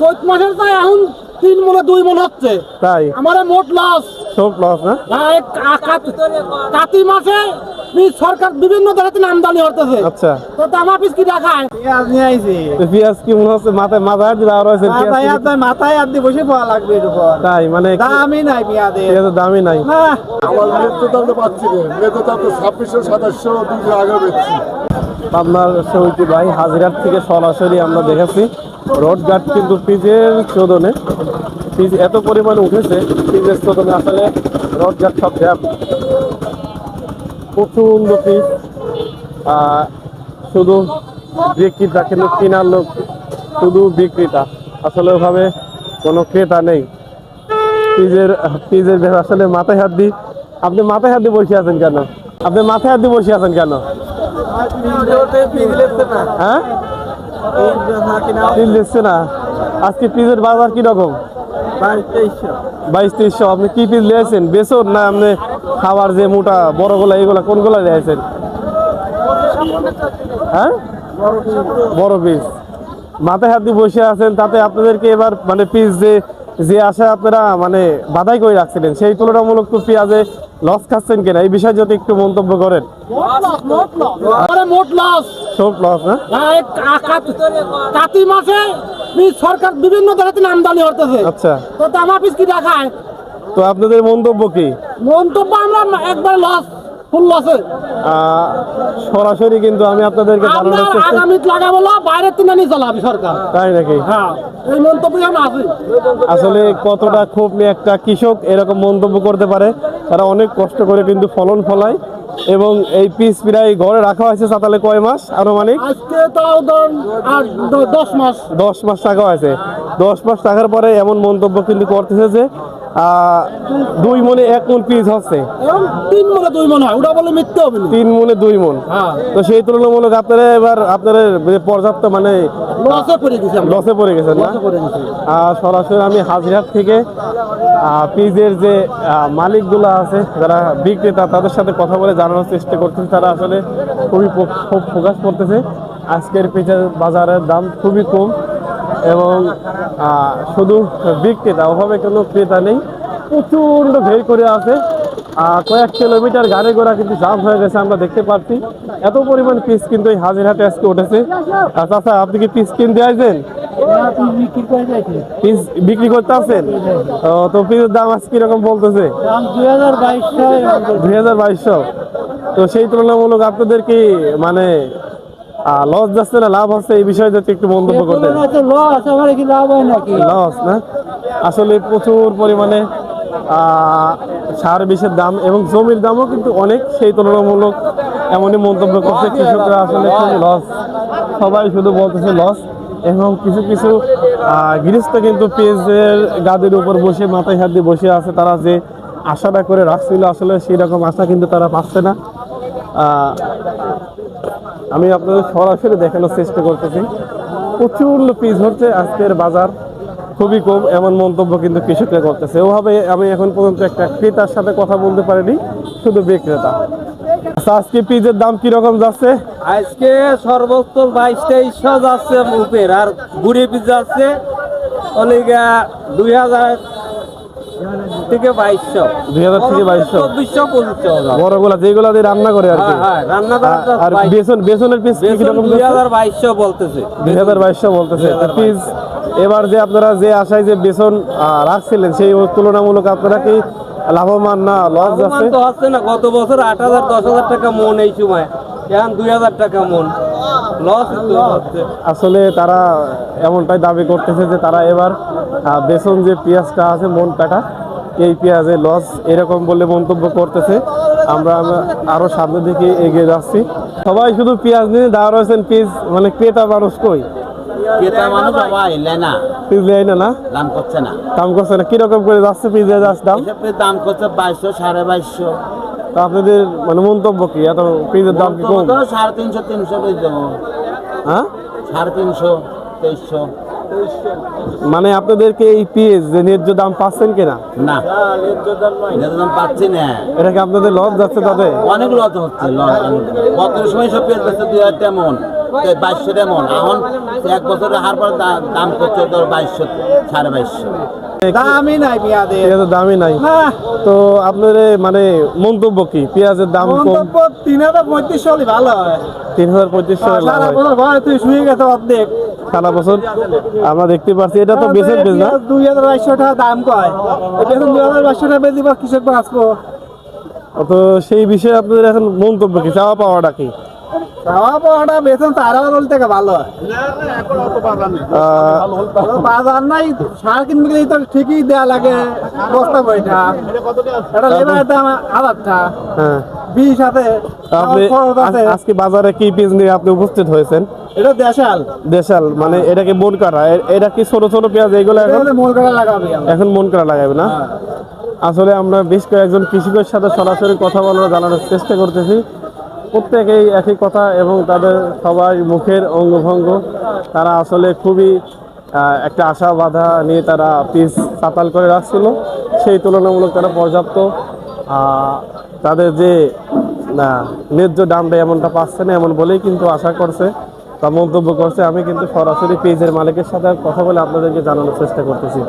চৈত মাসের তাই এখন তিন মনে দুই মন হচ্ছে। তাই? আমার মোট লস সব লস না? কাতি মাসে সরকার বিভিন্ন জায়গাতে আমদানি হতেছে আচ্ছা। তো দামা পিস কি দেখায়? পেঁয়াজ নিয়ে আইছি। পেঁয়াজ কি মনে হচ্ছে মাথায় মাথায় দিলে আরও পেঁয়াজ মাথায় দেয়, মাথায় হাত দিয়ে বসে পাওয়া লাগবে এর উপর। তাই মানে দামই নাই পেঁয়াজের। পেঁয়াজের দামই নাই। আমার দণ্ড পাচ্ছি না মৃত্যু দণ্ড ছাব্বিশশো সাতাশশো দুটো আগে বেচছি আপনার সৌটি ভাই হাজিরার থেকে সরাসরি আমরা দেখেছি। রোড গার্ড কিন্তু পিজের চোদনে পিজ এত পরিমাণে উঠেছে পিজের চোদনে আসলে রোড গার্ড সব জ্যাম। প্রচণ্ড পিস শুধু বিক্রেতা কিন্তু কেনার লোক শুধু বিক্রেতা। আসলে ওভাবে কোনো ক্রেতা নেই। পিজের পিজের আসলে মাথায় হাত দিই আপনি মাথায় হাত দিয়ে বসে আছেন কেন? আপনি মাথায় হাত দিয়ে বসে আছেন কেন? হ্যাঁ? তিন দিচ্ছে না। আজকে পিসের বাজার কি রকম বাইশ তেইশশো। আপনি কি পিস লিয়েছেন বেসন না আপনি খাবার যে মোটা বড় এইগুলা কোনগুলা লিয়েছেন হ্যাঁ? বড় পিস। মাথায় হাত দিয়ে বসে আছেন তাতে আপনাদেরকে এবার মানে পিস যে যে আশা আপনারা মানে বাধাই করে রাখছিলেন সেই তুলনামূলক তো পেঁয়াজে লস খাচ্ছেন কিনা? এই বিষয়ে যদি একটু মন্তব্য করেন। মোট লস সব লস কাতি মাসে সরকার বিভিন্ন আমদানি হতেছে আচ্ছা। তো পিস কি দেখায়? তো আপনাদের মন্তব্য কি? মন্তব্য আমরা একবার লস ফুল সরাসরি কিন্তু আমি আপনাদেরকে আমরা জানানোর চেষ্টা আগামী লাগাবো না বাইরের তিন আনি চালাবি সরকার। তাই নাকি? হ্যাঁ এই মন্তব্যে আমরা আছি। আসলে কতটা ক্ষোভ নিয়ে একটা কৃষক এরকম মন্তব্য করতে পারে। তারা অনেক কষ্ট করে কিন্তু ফলন ফলায় এবং এই পিস প্রায় ঘরে রাখা হয়েছে সাতালে কয় মাস আনুমানিক? দশ মাস। দশ মাস টাকা হয়েছে। দশ মাস টাকার পরে এমন মন্তব্য কিন্তু করতেছে যে দুই মনে এক মন পিস হচ্ছে। তিন মনে দুই মনে হয় ওটা বলে মিথ্যে হবে তিন মনে দুই মন। হ্যাঁ। তো সেই তুলনামূলক আপনারা এবার আপনারা পর্যাপ্ত মানে লসে পড়ে লসে গেছেন না? লসে পড়ে গেছি। আহ, সরাসরি আমি হাজিরার থেকে পিজের যে মালিকগুলো আছে যারা বিক্রেতা তাদের সাথে কথা বলে জানানোর চেষ্টা করতেছে। তারা আসলে খুবই ফোকাস করতেছে। আজকের পিজের বাজারের দাম খুবই কম। এবং শুধু বিক্রেতা ওভাবে কোনো ক্রেতা নেই। প্রচণ্ড ভিড় করে আছে। কয়েক কিলোমিটার গাড়ি ঘোড়া কিন্তু জাম হয়ে গেছে আমরা দেখতে পাচ্ছি। এত পরিমাণ পিস কিন্তু এই হাজিরহাটে আজকে উঠেছে। আচ্ছা আচ্ছা আপনি কি পিস কিনতে আসবেন পিস বিক্রি করতে আছেন? তো পিসের দাম আজকে কীরকম বলতেছে? দুই হাজার বাইশশো দুই হাজার বাইশশো তো সেই তুলনামূলক আপনাদের কি মানে লস যাচ্ছে না লাভ হচ্ছে এই বিষয়ে যদি একটু মন্তব্য করতেন। লস আমার কি লাভ হয় নাকি? লস না? আসলে প্রচুর পরিমাণে সার বিষের দাম এবং জমির দামও কিন্তু অনেক সেই তুলনামূলক এমনই মন্তব্য করছে কৃষকরা আসলে খুব লস সবাই শুধু বলতেছে লস এবং কিছু কিছু গৃহস্থ কিন্তু পেঁয়াজের গাদের উপর বসে মাথায় হাত দিয়ে বসে আছে তারা যে আশাটা করে রাখছিল আসলে সেই রকম আশা কিন্তু তারা পাচ্ছে না। আহ, আমি আপনাদের সরাসরি দেখানোর চেষ্টা করতেছি। প্রচুর পিস হচ্ছে আজকের বাজার খুবই কম এমন মন্তব্য কিন্তু কৃষকরা করতেছে। ওভাবে আমি এখন পর্যন্ত একটা ক্রেতার সাথে কথা বলতে পারিনি শুধু বিক্রেতা। আচ্ছা, আজকে পিজের দাম কীরকম যাচ্ছে? আজকে সর্বোচ্চ বাইশ তেইশশো যাচ্ছে উপের আর বুড়ি পিস যাচ্ছে অনেকে দুই হাজার থেকে বাইশশো। দুই হাজার থেকে বাইশশো। চব্বিশশো পঁচিশশো যেগুলা দিয়ে রান্না করে আর কি। হ্যাঁ হ্যাঁ রান্না আর বেসন বেসনের পিস দুই হাজার বাইশশো বলতেছে। দুই হাজার বাইশশো বলতেছে। পিস এবার যে আপনারা যে আশায় যে বেসন রাখছিলেন সেই তুলনামূলক আপনারা কি লাভবান না লস যাচ্ছে তো হচ্ছে না গত বছর আট হাজার দশ হাজার টাকা মন এই সময়। এখন দুই হাজার টাকা মন। লস আসলে তারা এমনটাই দাবি করতেছে যে তারা এবার বেসন যে পেঁয়াজটা আছে মন কাটা এই পেঁয়াজে লস এরকম বলে মন্তব্য করতেছে। আমরা আরও সামনের দিকে এগিয়ে যাচ্ছি। সবাই শুধু পেঁয়াজ নিয়ে দাঁড়া রয়েছেন পিস মানে ক্রেতা মানুষ কই? দাম করছে না। কীরকম করে যাচ্ছে যাচ্ছে দাম? দাম করছে বাইশশো সাড়ে বাইশশো। তা আপনাদের মানে মন্তব্য কি? এত পিসের দাম কি কম? সাড়ে তিনশো তিনশো দেবো। হ্যাঁ? সাড়ে তিনশো তেইশশো। মানে আপনাদেরকে এই পিএস যে ন্যায্য দাম পাচ্ছেন কিনা? না। এটা দাম পাচ্ছি না। এটা কি আপনাদের লস যাচ্ছে তাতে? অনেক লস হচ্ছে লস বর্তমান সময় সব পেঁয়াজ বেচতে দুই হাজার তেমন। বাইশশো মন। এখন এক বছরের হার পর দাম করছে তোর বাইশশো সাড়ে বাইশশো। দামই নাই পেঁয়াজের। দামই নাই। তো আপনার মানে মন্তব্য কি? পেঁয়াজের দাম মন্তব্য তিন হাজার পঁয়ত্রিশশো হলে ভালো হয়। তিন হাজার পঁয়ত্রিশশো সারা হয়। বছর তুই শুয়ে গেছে অর্ধেক। সারা বছর? আমরা দেখতে পাচ্ছি এটা তো না? দুই হাজার বাইশশো টাকা দাম কয়। দুই হাজার বাইশশো টাকা বেশি কৃষক বাঁচবো তো সেই বিষয়ে আপনাদের এখন মন্তব্য কি? চাওয়া পাওয়াটা কি? পাওয়াটা বেতন তারা হল থেকে ভালো হয়। বাজার নাই। সার কিনবে তো ঠিকই দেয়া লাগে বস্তা বইটা। এটা লেবারের দাম হাজারটা। হ্যাঁ। বিশ আছে। আজকে বাজারে কি পিস নিয়ে আপনি উপস্থিত হয়েছেন? এটা দেশাল। দেশাল মানে এটাকে মন কাটা এটা কি ছোট ছোট পেঁয়াজ এগুলো এখন? মোল করে লাগাবে এখন মন করা লাগাবে না? আসলে আমরা বেশ কয়েকজন কৃষকের সাথে সরাসরি কথা বলার জানানোর চেষ্টা করতেছি। প্রত্যেকেই একই কথা এবং তাদের সবাই মুখের অঙ্গভঙ্গ, তারা আসলে খুবই একটা আশা বাধা নিয়ে তারা পিস চাতাল করে রাখছিল। সেই তুলনামূলক তারা পর্যাপ্ত তাদের যে ন্যায্য দামটা এমনটা পাচ্ছে না এমন বলেই কিন্তু আশা করছে তা মন্তব্য করছে। আমি কিন্তু সরাসরি পেজের মালিকের সাথে কথা বলে আপনাদেরকে জানানোর চেষ্টা করতেছি।